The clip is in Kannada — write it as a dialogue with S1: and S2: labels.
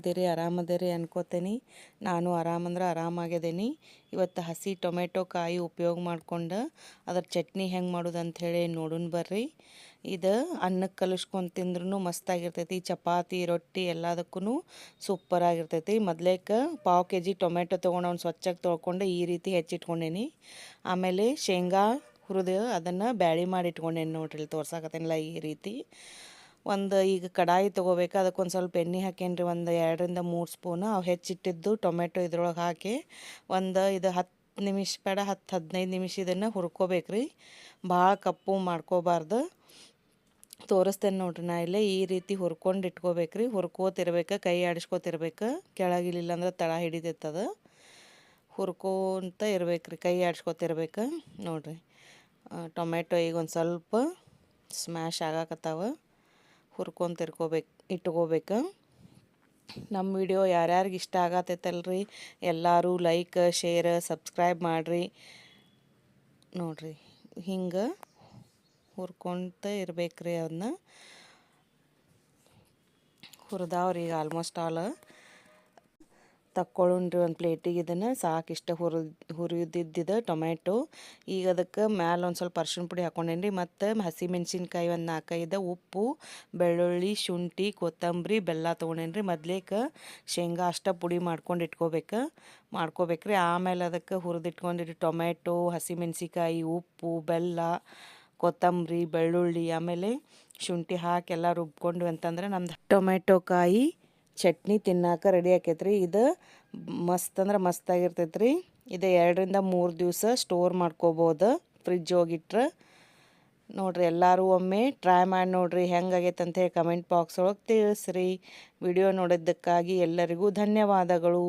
S1: ಹೆಂಗದಿರಿ ಆರಾಮದಿರಿ ಅನ್ಕೋತೀನಿ. ನಾನು ಆರಾಮಂದ್ರೆ ಆರಾಮಾಗಿದ್ದೀನಿ. ಇವತ್ತು ಹಸಿ ಟೊಮೆಟೊ ಕಾಯಿ ಉಪಯೋಗ ಮಾಡ್ಕೊಂಡು ಅದರ ಚಟ್ನಿ ಹೆಂಗೆ ಮಾಡೋದು ಅಂಥೇಳಿ ನೋಡೋಣ ಬರ್ರಿ. ಇದು ಅನ್ನಕ್ಕೆ ಕಲಿಸ್ಕೊಂಡು ತಿಂದ್ರೂ ಮಸ್ತಾಗಿರ್ತೈತಿ. ಚಪಾತಿ, ರೊಟ್ಟಿ ಎಲ್ಲದಕ್ಕೂ ಸೂಪರಾಗಿರ್ತೈತಿ ಮೊದ್ಲೇಕ ಪಾವು ಕೆ ಜಿ ಟೊಮೆಟೊ ತೊಗೊಂಡು ಅವ್ನು ಸ್ವಚ್ಛಾಗಿ ತೊಳ್ಕೊಂಡು ಈ ರೀತಿ ಹೆಚ್ಚಿಟ್ಕೊಂಡೇನಿ. ಆಮೇಲೆ ಶೇಂಗಾ ಹುರಿದು ಅದನ್ನು ಬ್ಯಾಳಿ ಮಾಡಿ ಇಟ್ಕೊಂಡೇನಿ ನೋಡ್ರಿ ತೋರ್ಸಾಕತ್ತೇನಿಲ್ಲ ಈ ರೀತಿ. ಒಂದು ಈಗ ಕಡಾಯಿ ತೊಗೋಬೇಕು. ಅದಕ್ಕೊಂದು ಸ್ವಲ್ಪ ಎಣ್ಣೆ ಹಾಕೇನ್ರಿ ಒಂದು ಎರಡರಿಂದ ಮೂರು ಸ್ಪೂನು ಅವು ಹೆಚ್ಚಿಟ್ಟಿದ್ದು ಟೊಮೆಟೊ ಇದ್ರೊಳಗೆ ಹಾಕಿ ಒಂದು ಇದು ಹತ್ತು ನಿಮಿಷ, ಬೇಡ ಹತ್ತು ಹದಿನೈದು ನಿಮಿಷ ಇದನ್ನು ಹುರ್ಕೋಬೇಕ್ರಿ ಭಾಳ ಕಪ್ಪು ಮಾಡ್ಕೋಬಾರ್ದು. ತೋರಿಸ್ತೇನೆ ನೋಡ್ರಿ ನಾ ಇಲ್ಲೇ ಈ ರೀತಿ ಹುರ್ಕೊಂಡು ಇಟ್ಕೋಬೇಕ್ರಿ ಹುರ್ಕೋತಿರ್ಬೇಕು, ಕೈ ಆಡಿಸ್ಕೋತಿರ್ಬೇಕು. ಕೆಳಗಿಲಿಲ್ಲ ಅಂದ್ರೆ ತಳ ಹಿಡಿತೈತದ ಹುರ್ಕೊಂತ ರೀ, ಕೈ ಆಡಿಸ್ಕೋತಿರ್ಬೇಕು. ನೋಡ್ರಿ ಟೊಮೆಟೊ ಈಗ ಒಂದು ಸ್ವಲ್ಪ ಸ್ಮ್ಯಾಶ್ ಆಗಾಕತ್ತಾವ. ಹುರ್ಕೊಂತ ಇರ್ಕೋಬೇಕು ಇಟ್ಕೋಬೇಕು. ನಮ್ಮ ವಿಡಿಯೋ ಯಾರ್ಯಾರಿಗೆ ಇಷ್ಟ ಆಗತ್ತೈತಲ್ರಿ ಎಲ್ಲರೂ ಲೈಕ್, ಶೇರ್, ಸಬ್ಸ್ಕ್ರೈಬ್ ಮಾಡಿರಿ. ನೋಡಿರಿ, ಹಿಂಗೆ ಹುರ್ಕೊಂತ ರೀ ಅದನ್ನ ಹುರಿದಾವ್ರಿ ಈಗ ಆಲ್ಮೋಸ್ಟ್ ಆಲ್ ತಕ್ಕೊಳ್ಳೋಣ್ರಿ ಒಂದು ಪ್ಲೇಟಿಗೆ ಇದನ್ನು. ಸಾಕಿಷ್ಟ ಹುರಿ ಹುರಿದಿದ್ದಿದ್ದು ಟೊಮೆಟೊ ಈಗ ಅದಕ್ಕೆ ಮ್ಯಾಲೆ ಒಂದು ಸ್ವಲ್ಪ ಅರ್ಶಿಣ ಪುಡಿ ಹಾಕೊಂಡೇನಿ ಮತ್ತು ಹಸಿಮೆಣ್ಸಿನ್ಕಾಯಿ ಒಂದು ನಾಲ್ಕೈದು ಉಪ್ಪು, ಬೆಳ್ಳುಳ್ಳಿ, ಶುಂಠಿ, ಕೊತ್ತಂಬರಿ, ಬೆಲ್ಲ ತೊಗೊಂಡೇನ್ರಿ. ಮೊದ್ಲೇಕ ಶೇಂಗಾ ಅಷ್ಟ ಪುಡಿ ಮಾಡ್ಕೊಂಡು ಇಟ್ಕೋಬೇಕು. ಮಾಡ್ಕೋಬೇಕ್ರಿ. ಆಮೇಲೆ ಅದಕ್ಕೆ ಹುರಿದಿಟ್ಕೊಂಡಿರಿ ಟೊಮೆಟೊ ಹಸಿಮೆಣ್ಸಿಕಾಯಿ ಉಪ್ಪು, ಬೆಲ್ಲ, ಕೊತ್ತಂಬರಿ, ಬೆಳ್ಳುಳ್ಳಿ, ಆಮೇಲೆ ಶುಂಠಿ ಹಾಕಿ ಎಲ್ಲ ರುಬ್ಕೊಂಡ್ವಿ ಅಂತಂದ್ರೆ ನಮ್ದು ಟೊಮೆಟೊ ಕಾಯಿ ಚಟ್ನಿ ತಿನ್ನಾಕ ರೆಡಿ ಆಕೈತ್ರಿ. ಇದು ಮಸ್ತ್ ಅಂದ್ರೆ ಮಸ್ತ್ ಆಗಿರ್ತೈತ್ರಿ ಇದು ಎರಡರಿಂದ ಮೂರು ದಿವಸ ಸ್ಟೋರ್ ಮಾಡ್ಕೋಬೋದು. ಫ್ರಿಜ್ ಹೋಗಿಟ್ರೆ. ನೋಡ್ರಿ ಎಲ್ಲರೂ ಒಮ್ಮೆ ಟ್ರೈ ಮಾಡಿ ನೋಡ್ರಿ ಹೆಂಗಾಗೈತೆ ಅಂತೇಳಿ ಕಮೆಂಟ್ ಬಾಕ್ಸ್ ಒಳಗೆ ತಿಳಿಸ್ರಿ. ವಿಡಿಯೋ ನೋಡಿದ್ದಕ್ಕಾಗಿ ಎಲ್ಲರಿಗೂ ಧನ್ಯವಾದಗಳು.